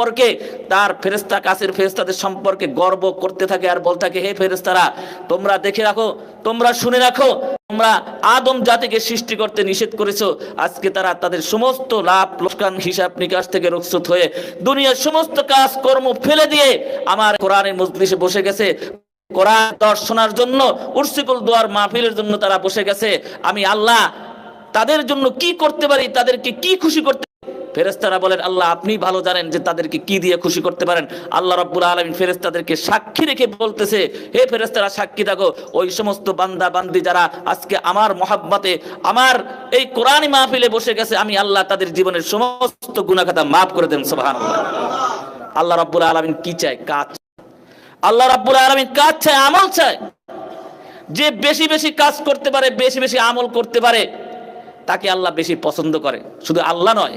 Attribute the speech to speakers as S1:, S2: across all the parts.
S1: সম্পর্কে, তার ফেরেস্তা কাছের ফেরেস্তাদের সম্পর্কে গর্ব করতে থাকে আর বলতে থাকে, হে ফেরেস্তারা তোমরা দেখে রাখো, তোমরা শুনে রাখো, তোমরা আদম জাতিকে সৃষ্টি করতে নিষেধ করেছ। আজকে তারা তাদের সমস্ত লাভ, লোকসান, হিসাব নিকাশ থেকে রক্ষিত হয়ে দুনিয়ার সমস্ত কাজ কর্ম ফেলে দিয়ে আমার কোরআনের মজলিসে বসে গেছে। কোরআন দর্শনার জন্য, উর্সিকুল দোয়ার মাহফিলের জন্য তারা বসে গেছে। আমি আল্লাহ তাদের জন্য কি করতে পারি, তাদেরকে কি খুশি করতে ফেরেস্তারা বলেন, আল্লাহ আপনি ভালো জানেন যে তাদেরকে কি দিয়ে খুশি করতে পারেন। আল্লাহ রব্বুল আলমিন ফেরেস্তাদেরকে সাক্ষী রেখে বলতেছে, হে ফেরেস্তারা সাক্ষী থাকো ওই সমস্ত বান্দা, বান্দি যারা আজকে আমার মহাব্বাতে, আমার এই কোরআন মাহফিলে বসে গেছে, আমি আল্লাহ তাদের জীবনের সমস্ত গুণাখাতা মাফ করে দেন সোহান আল্লাহ রব্বুল আলমিন কি চায়? কাজ আল্লাহ রাব্বুল আলামিন কাজ চায়, আমল চায়। যে বেশি বেশি কাজ করতে পারে, বেশি বেশি আমল করতে পারে, তাকে আল্লাহ বেশি পছন্দ করে। শুধু আল্লাহ নয়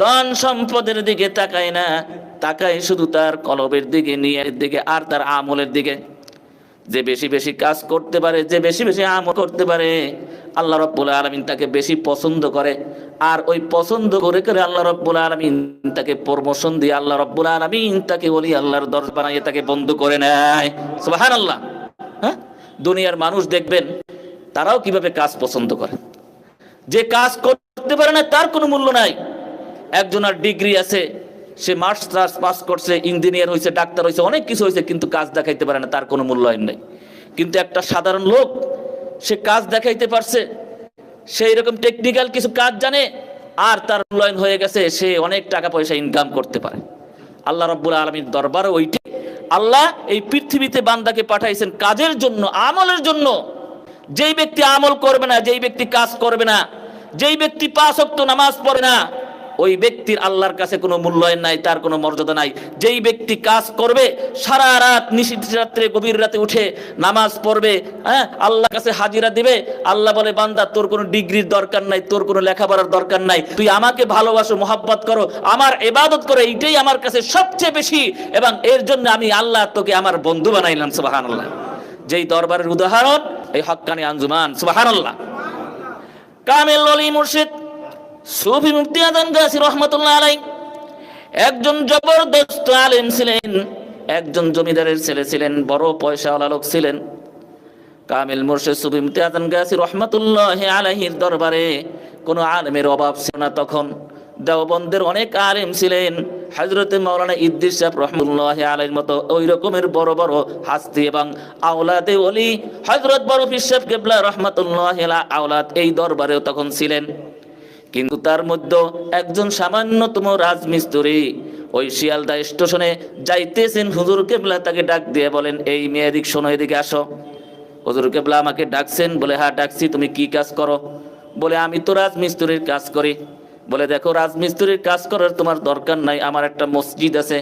S1: ধন সম্পদের দিকে তাকায় না, তাকায় শুধু তার কলবের দিকে নিয়ের দিকে আর তার আমলের দিকে। যে বেশি বেশি কাজ করতে পারে, যে বেশি বেশি আমল করতে পারে, আল্লাহ রব্বুল আলমিন তাকে বেশি পছন্দ করে। আর ওই পছন্দ করে করে আল্লাহ রব্বুল আলমিন তাকে প্রমোশন দিয়ে আল্লাহ রব্বুল আলমিন তাকে বলি আল্লাহর দরজ বানাইয়ে তাকে বন্ধ করে নেয়। আল্লাহ হ্যাঁ? দুনিয়ার মানুষ দেখবেন, তারাও কীভাবে কাজ পছন্দ করে। যে কাজ করতে পারে না, তার কোনো মূল্য নাই। একজনের ডিগ্রি আছে, সে মাস্টার্স পাস করছে, ইঞ্জিনিয়ার হয়েছে ডাক্তার হয়েছে অনেক কিছু হয়েছে কিন্তু কাজ দেখাইতে পারে না, তার কোনো মূল্যায়ন নেই। কিন্তু একটা সাধারণ লোক, সে কাজ দেখাইতে পারছে সেই রকম টেকনিক্যাল কিছু কাজ জানে, আর তার মূল্যায়ন হয়ে গেছে, সে অনেক টাকা পয়সা ইনকাম করতে পারে। আল্লাহ রব্বুল আলমীর দরবারও ওইটি, আল্লাহ এই পৃথিবীতে বান্দাকে পাঠাইছেন কাজের জন্য, আমলের জন্য। যেই ব্যক্তি আমল করবে না, যেই ব্যক্তি কাজ করবে না, যেই ব্যক্তি পাঁচ অক্ত নামাজ পড়ে না ওই ব্যক্তির আল্লাহর কাছে কোনো মূল্যায়ন নাই, তার কোনো মর্যাদা নাই। যেই ব্যক্তি কাজ করবে, সারা রাত নিশিত রাত্রে, গভীর রাতে উঠে নামাজ পড়বে হ্যাঁ আল্লাহর কাছে হাজিরা দিবে, আল্লাহ বলে, বান্দা, তোর কোনো ডিগ্রির দরকার নাই, তোর কোনো লেখাপড়ার দরকার নাই। তুই আমাকে ভালোবাসো, মোহাব্বত করো, আমার এবাদত করো, এইটাই আমার কাছে সবচেয়ে বেশি। এবং এর জন্য আমি আল্লাহ তোকে আমার বন্ধু বানাইলাম সুবাহান আল্লাহ যেই দরবারের উদাহরণ, এই হক্কানি আঞ্জুমান সুবাহান আল্লাহ কামেল অলি মুর্শিদ সুফি মুফতি আদান গাছি রহমতুল্লাহ আলাই একজন জবরদস্ত আলেম ছিলেন, একজন জমিদারের ছেলে ছিলেন, বড় পয়সাওয়ালা লোক ছিলেন। কামিল মুর্শিদ সুফি মুফতি আদান গাছি রহমতুল্লাহ আলাইহির দরবারে কোনো আলেমের অভাব ছিল না তখন। দেওবন্দের অনেক আলেম ছিলেন হজরতে মৌলানা ইদ্দিস সাহেব রহমতুল্লাহ আলাইর মতো ওই রকমের বড় বড় হাস্তি এবং আওলাদে অলি হজরত বড় পিসাব কেবলা রহমতুল্লাহ আওলাদ এই দরবারেও তখন ছিলেন। কিন্তু তার মধ্যে একজন সামান্যতম রাজমিস্ত্রি ওই শিয়ালদা স্টেশনে যাইতেছেন, হুজুর কেবলা তাকে ডাক দিয়ে বলেন, এই মেয়ে এদিক শোনো, এদিকে আসো। হুজুর কেবলা আমাকে ডাকছেন, বলে হ্যাঁ ডাকছি, তুমি কি কাজ করো? বলে, আমি তো রাজমিস্ত্রির কাজ করি। বলে, দেখো, রাজমিস্ত্রির কাজ করার তোমার দরকার নাই, আমার একটা মসজিদ আছে।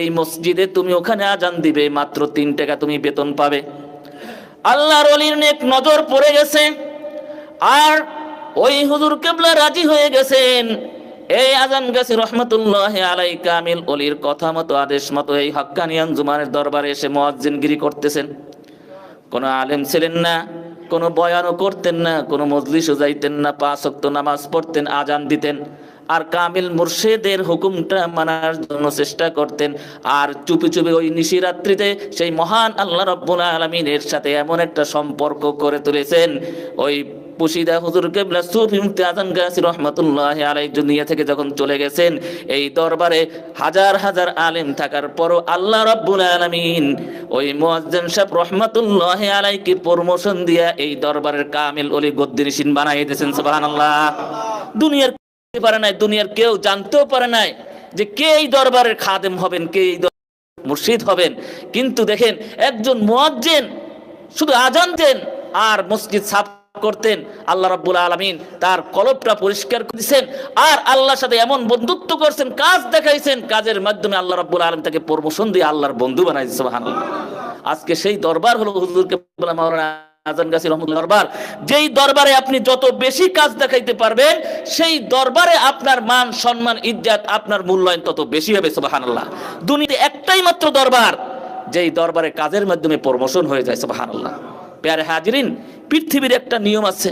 S1: এই মসজিদে তুমি ওখানে আজান দিবে, মাত্র তিন টাকা তুমি বেতন পাবে। আল্লাহর অলির নেক নজর পড়ে গেছে। আর ওই হুজুর কেবলা রাজি হয়ে গেছেন। এই আজান গাছি রহমতুল্লাহ আলাই কামিল অলির কথা মতো, আদেশ মতো এই হক্কানি আঞ্জুমানের দরবারে এসে মোয়াজ্জিনগিরি করতেছেন। কোনো আলেম ছিলেন না, কোনো বয়ানও করতেন না, কোনো মজলিসও যাইতেন না, পাঁচ নামাজ পড়তেন, আজান দিতেন। আর কামিল মুর্শেদের হুকুমটা মানার জন্য চেষ্টা করতেন। আর চুপি চুপি ওই নিশিরাত্রিতে সেই মহান আল্লাহ রব্বুল আলমিনের সাথে এমন একটা সম্পর্ক করে তুলেছেন। ওই পুশিদা রহমতুল্লাহ আলাই দুনিয়া থেকে যখন চলে গেছেন, এই দরবারে হাজার হাজার আলেম থাকার পরও আল্লাহ ওই সাহেব রহমতুল্লাহ আলাইকে প্রমোশন দিয়া এই দরবারের কামিল অলি গদ্দিনিসিন বানাই দিয়েছেন দুনিয়ার কেউ পারে নাই, দুনিয়ার কেউ জানতেও পারে নাই যে কে এই দরবারের খাদেম হবেন, কে এই মুর্শিদ হবেন। কিন্তু দেখেন, একজন মুয়াজ্জিন শুধু আজান দেন আর মসজিদ সাফ করতেন, আল্লাহ রাব্বুল আলামিন তার কলবটা পরিষ্কার করেছেন আর আল্লাহর সাথে এমন বন্ধুত্ব করছেন, কাজ দেখাইছেন, কাজের মাধ্যমে আল্লাহ রাব্বুল আলামিন তাকে প্রমোশন দিয়ে আল্লাহর বন্ধু বানাইছে সুবহানাল্লাহ। আজকে সেই দরবার হলো হুজুরকে বলা মাওলানা আজান গাছি রহমতুল্লাহ দরবার। যেই দরবারে আপনি যত বেশি কাজ দেখাইতে পারবেন, সেই দরবারে আপনার মান, সম্মান, ইজ্জত, আপনার মূল্যায়ন তত বেশি হবে, সুবহানাল্লাহ। দুনিয়াতে একটাই মাত্র দরবার, যেই দরবারে কাজের মাধ্যমে প্রমোশন হয়ে যায়, সুবহানাল্লাহ। পেয়ারে হাজিরিন, পৃথিবীর একটা নিয়ম আছে।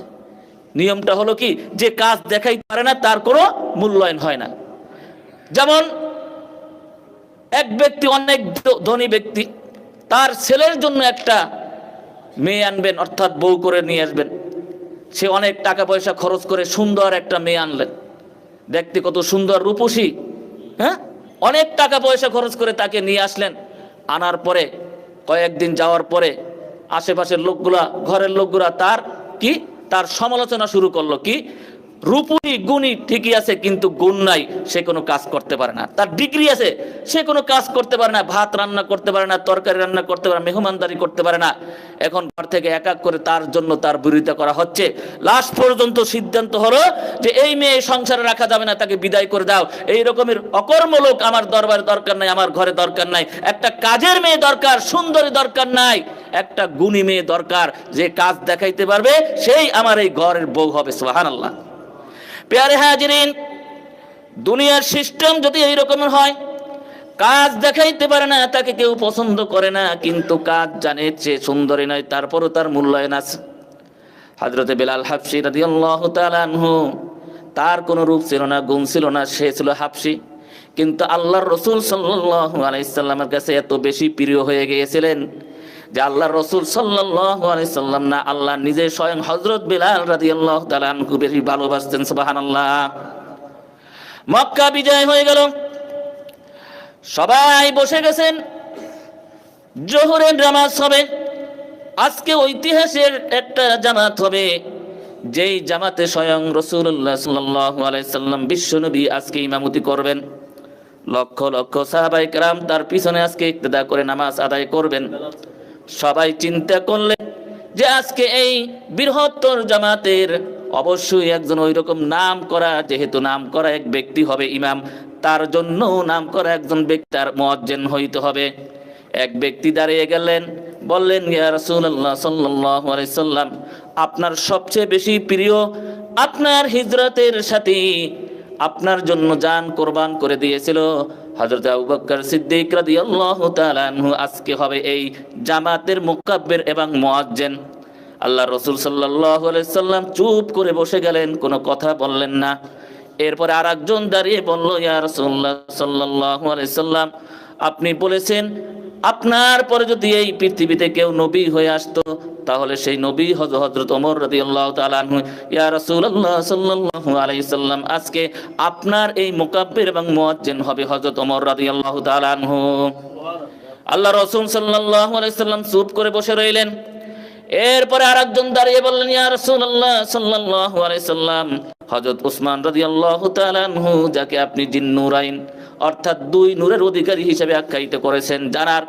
S1: নিয়মটা হলো কি, যে কাজ দেখাই পারে না, তার কোনো মূল্যায়ন হয় না। যেমন, এক ব্যক্তি, অনেক ধনী ব্যক্তি, তার ছেলের জন্য একটা মেয়ে আনবেন, অর্থাৎ বউ করে নিয়ে আসবেন। সে অনেক টাকা পয়সা খরচ করে সুন্দর একটা মেয়ে আনলেন। দেখতে কত সুন্দর, রূপসী হ্যাঁ? অনেক টাকা পয়সা খরচ করে তাকে নিয়ে আসলেন। আনার পরে, কয়েকদিন যাওয়ার পরে আশেপাশের লোকগুলা ঘরের লোকগুলা তার কি? তার সমালোচনা শুরু করল কি? রূপুরি গুণী ঠিকই আছে, কিন্তু গুণ নাই, সে কোনো কাজ করতে পারে না। তার ডিগ্রি আছে, সে কোনো কাজ করতে পারে না, ভাত রান্না করতে পারে না, তরকারি রান্না করতে পারে মেহমানদারি করতে পারে না। এখন ঘর থেকে এক এক করে তার জন্য তার বিরোধিতা করা হচ্ছে। লাস্ট পর্যন্ত সিদ্ধান্ত হলো যে এই মেয়ে সংসারে রাখা যাবে না, তাকে বিদায় করে দাও। এই রকমের অকর্ম লোক আমার দরবারে দরকার নাই, আমার ঘরে দরকার নাই। একটা কাজের মেয়ে দরকার, সুন্দরী দরকার নাই। একটা গুণী মেয়ে দরকার, যে কাজ দেখাইতে পারবে, সেই আমার এই ঘরের বউ হবে, সুবহানাল্লাহ। পেয়ারে হাজিরিন, দুনিয়ার সিস্টেম যদি এই রকমের হয়, কাজ দেখাইতে পারে না, তাকে কেউ পছন্দ করে না, কিন্তু কাজ জানে যে সুন্দরী নয়, তারপরও তার মূল্যায়ন আছে। হজরতে বেলাল হাফসি রাদিয়াল্লাহু তাআলা আনহু, তার কোনো রূপ ছিল না, গুণ ছিল না, সে ছিল হাফসি। কিন্তু আল্লাহর রসুল সাল্লাল্লাহু আলাইহি সাল্লামের কাছে এত বেশি প্রিয় হয়ে গিয়েছিলেন যে আল্লাহর রসুল সাল্লাম না, আল্লাহ নিজে স্বয়ং হযরত বেলাল রাদিয়াল্লাহু তাআলা আনহু বেশি ভালোবাসতেন, সুবহানাল্লাহ। মক্কা বিজয় হয়ে গেল। সবাই বসে গেছেন। জোহরের নামাজ হবে। আজকে ঐতিহাসের একটা জামাত হবে। যেই জামাতে স্বয়ং রসুল্লাহ সাল্লাহ আলাইসাল্লাম বিশ্বনবী আজকে ইমামতি করবেন। লক্ষ লক্ষ সাহাবাই কেরাম তার পিছনে আজকে ইক্তেদা করে নামাজ আদায় করবেন। সবাই চিন্তা করলেন যে আজকে এই বৃহত্তর জামাতের অবশ্যই একজন ওই রকম নাম করা, যেহেতু নাম করা এক ব্যক্তি হবে ইমাম, তার জন্য নাম করা একজন ব্যক্তি, তার মুয়াজ্জিন হইতে হবে। এক ব্যক্তি দাঁড়িয়ে গেলেন, বললেন সাল্লাম, আপনার সবচেয়ে বেশি প্রিয় আপনার হিজরতের সাথে আপনার জন্য যান কোরবান করে দিয়েছিল। হজরত আবুবকর সিদ্দিক রাদিয়াল্লাহু তাআলা আনহু আজকে হবে এই জামাতের মুকাব্বির এবং মুয়াজ্জিন। আল্লাহ রসুল সাল্লাল্লাহু আলাইহি সাল্লাম চুপ করে বসে গেলেন, কোনো কথা বললেন না। এরপরে আরেকজন দাঁড়িয়ে বলল, ইয়া রাসূলুল্লাহ সাল্লাল্লাহু আলাইহি সাল্লাম আপনি বলেছেন, আপনার পরে যদি এই পৃথিবীতে কেউ নবী হয়ে আসতো, তাহলে সেই নবী হজ হজরত ওমর রাদিয়াল্লাহু তাআলা আনহু, ইয়া রাসূলুল্লাহ সাল্লাল্লাহু আলাইহি সাল্লাম, আজকে আপনার এই মুকাব্বির এবং মুয়াজ্জিন হবে হযরত ওমর রাদিয়াল্লাহু তাআলা আনহু। আল্লাহ রাসূল সাল্লাল্লাহু আলাইহি সাল্লাম চুপ করে বসে রইলেন। এরপরে আরেকজন দাঁড়িয়ে বললেন, ইয়া রাসূলুল্লাহ সাল্লাল্লাহু আলাইহি সাল্লাম, হযরত উসমান রাদিয়াল্লাহু আল্লাহ আনহু, যাকে আপনি জিন্নুরাইন অর্থাৎ দুই নূরের অধিকারী হিসেবে আখ্যায়িত করেছেন যার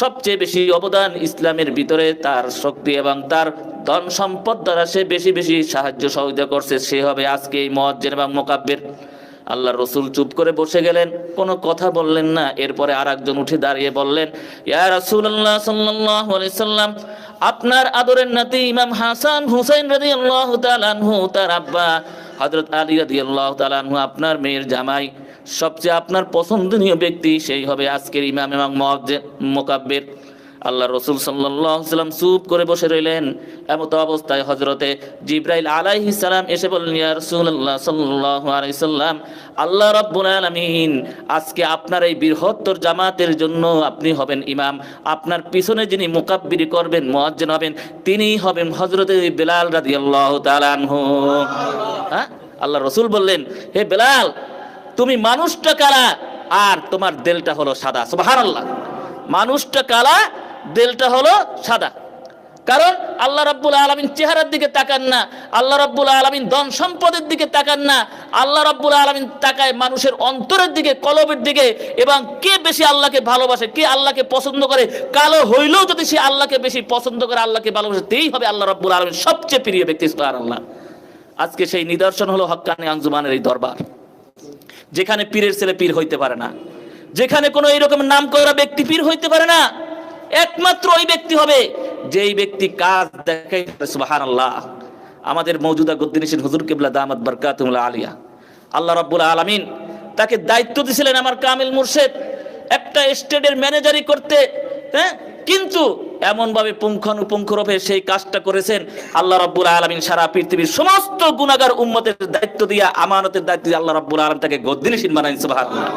S1: সবচেয়ে বেশি অবদান ইসলামের ভিতরে তার শক্তি এবং তার ধন সম্পদ দ্বারা সে বেশি বেশি সাহায্য সহযোগিতা করছে, সে হবে আজকে এই মজ্জেন এবং মোকাব্বের। আল্লাহ রসুল চুপ করে বসে গেলেন, কোনো কথা বললেন না, এরপরে আর একজন উঠে দাঁড়িয়ে বললেন সাল্লাম, আপনার আদরের নাতি ইমাম হাসান হুসাইন তাআলা আনহু, তার আব্বা হযরত আলী তাআলা আনহু, আপনার মেয়ের জামাই সবচেয়ে আপনার পছন্দনীয় ব্যক্তি সেই হবে আজকের ইমাম এবং মুকাব্বির। আল্লাহ রসুল সাল্লাম চুপ করে বসে রইলেন। এমত অবস্থায় হজরতে জিব্রাইল আলাইহি সালাম এসে বললেন সাল্লাম, আল্লাহ রাব্বুল আলামিন, আজকে আপনার এই বৃহত্তর জামাতের জন্য আপনি হবেন ইমাম। আপনার পিছনে যিনি মুকাব্বিরি করবেন, মুয়াজ্জিন হবেন, তিনি হবেন হযরতে বেলাল তাআলা আনহু। হ্যাঁ? আল্লাহ রসুল বললেন, হে বেলাল তুমি মানুষটা কালা আর তোমার দেলটা হলো সাদা। সুবহানাল্লাহ। মানুষটা কালা দেলটা হলো সাদা। কারণ আল্লাহ রাব্বুল আলমিন চেহারার দিকে তাকান না, আল্লাহ রাব্বুল আলমিন ধন সম্পদের দিকে তাকান না, আল্লাহ রাব্বুল আলমিন তাকায় মানুষের অন্তরের দিকে, কলবের দিকে, এবং কে বেশি আল্লাহকে ভালোবাসে, কে আল্লাহকে পছন্দ করে? কালো হইলেও যদি সে আল্লাহকে বেশি পছন্দ করে, আল্লাহকে ভালোবাসে, তেই হবে আল্লাহ রাব্বুল আলমিন সবচেয়ে প্রিয় ব্যক্তি আল্লাহ আজকে সেই নিদর্শন হলো হক্কানি আঞ্জুমানের এই দরবার। যেখানে পীরের ছেলে পীর হইতে পারে না। যেখানে কোনো এইরকম নাম করা ব্যক্তি পীর হইতে পারে না। একমাত্র ওই ব্যক্তি হবে যেই ব্যক্তি কাজ দেখে সুবাহান আল্লাহ আমাদের মৌজুদা গদ্দিনিসের হুজুর কেবলা দামাত বরকাতুল্লাহ আলিয়া। আল্লাহ রাব্বুল আলামিন তাকে দায়িত্ব দিয়েছিলেন আমার কামিল মুর্শেদ। একটা স্টেটের ম্যানেজারি করতে হ্যাঁ? কিন্তু এমন ভাবে পুঙ্খানুপুঙ্খ রূপে সেই কাজটা করেছেন। আল্লাহ রাব্বুল আলামিন সারা পৃথিবীর সমস্ত গুনাহগার উম্মতের দায়িত্ব দিয়া, আমানতের দায়িত্ব দিয়ে আল্লাহ রাব্বুল আলামিন তাকে গদ্দিনিসিন বানাইন সুবহানাল্লাহ।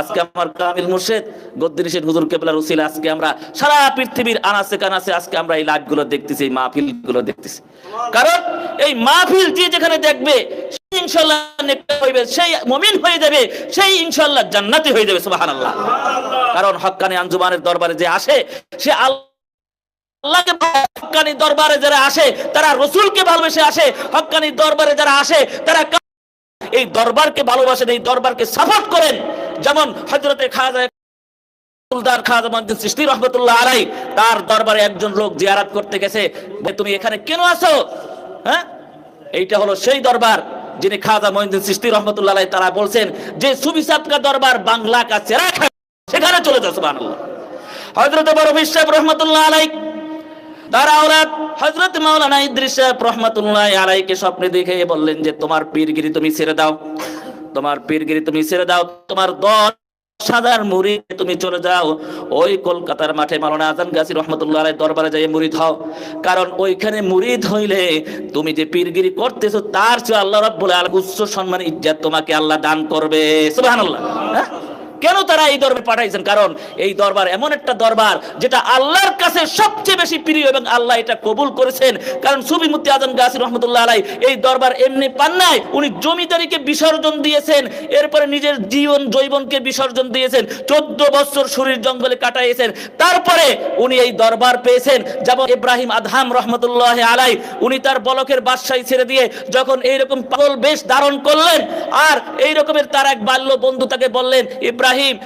S1: আজকে আমার কামিল মুর্শেদ গদ্দিনিসিন হুজুর কেবলার উসিলা আজকে আমরা সারা পৃথিবীর আনাসে কানাসে আজকে আমরা এই লাইভগুলো দেখতেছি, এই মাহফিলগুলো দেখতেছি। কারণ এই মাহফিল যে যেখানে দেখবে নেককার হইবে, সেই মুমিন হয়ে যাবে, সেই ইনশাআল্লাহ জান্নাতি হয়ে যাবে, সুবহানাল্লাহ। কারণ হক্কানি আঞ্জুমানের দরবারে যে আসে, সে আল্লাহ আল্লাহকে হক্কানি দরবারে যারা আসে, তারা রসুলকে ভালোবেসে আসে। হকানি দরবারে যারা আসে, তারা এই দরবারকে ভালোবাসেন, এই দরবারকে সাপোর্ট করেন। যেমন হজরতে খাজা সুলতান রহমতুল্লাহ আলাই তার দরবারে একজন লোক জিয়ারাত করতে গেছে। তুমি এখানে কেন আছো? হ্যাঁ? এইটা হলো সেই দরবার যিনি খাজা মহিউদ্দিন সৃষ্টি রহমতুল্লাহ আলাই তারা বলছেন, যে সুবিসাত কা দরবার বাংলা কা চেরা সেখানে চলে যাও সুবহানাল্লাহ। হযরত বড় বিশ্বাস রহমতুল্লাহ আলাই তার আওলাদ মাওলানা ইদ্রিস রহমাতুল্লাহ আলাইকে স্বপ্নে দেখে বললেন যে, তোমার পীরগিরি তুমি ছেড়ে দাও। তোমার পীরগিরি তুমি ছেড়ে দাও। তোমার দশ হাজার মুরিদ তুমি চলে যাও। ওই কলকাতার মাঠে মাওলানা আজান গাছি রহমতুল্লাহ দরবারে যাই হও। কারণ ওইখানে মুরিদ হইলে তুমি যে পীরগিরি করতেছো, তার চেয়ে আল্লাহ রাব্বুল আলামিন উচ্চ সম্মান ইজ্জত তোমাকে আল্লাহ দান করবে। সুবহানাল্লাহ। হ্যাঁ? কেন তারা এই দরবার পাঠাইছেন? কারণ এই দরবার এমন একটা দরবার যেটা আল্লাহর কাছে সবচেয়ে বেশি প্রিয় এবং আল্লাহ এটা কবুল করেছেন। কারণ সুবি মুফতি আজম গাছি রহমতুল্লাহ আলাই এই দরবার এমনি পান নাই, উনি জমিদারিকে বিসর্জন দিয়েছেন, এরপরে নিজের জীবন জৈবনকে বিসর্জন দিয়েছেন, চোদ্দ বছর শরীর জঙ্গলে কাটাইয়েছেন। তারপরে উনি এই দরবার পেয়েছেন, যেমন ইব্রাহিম আদহাম রহমতুল্লাহ আলাই, উনি তার বলকের বাদশাহী ছেড়ে দিয়ে যখন এইরকম পাগল বেশ ধারণ করলেন, আর এই রকমের তার এক বাল্য বন্ধু তাকে বললেন ইব্রাহিম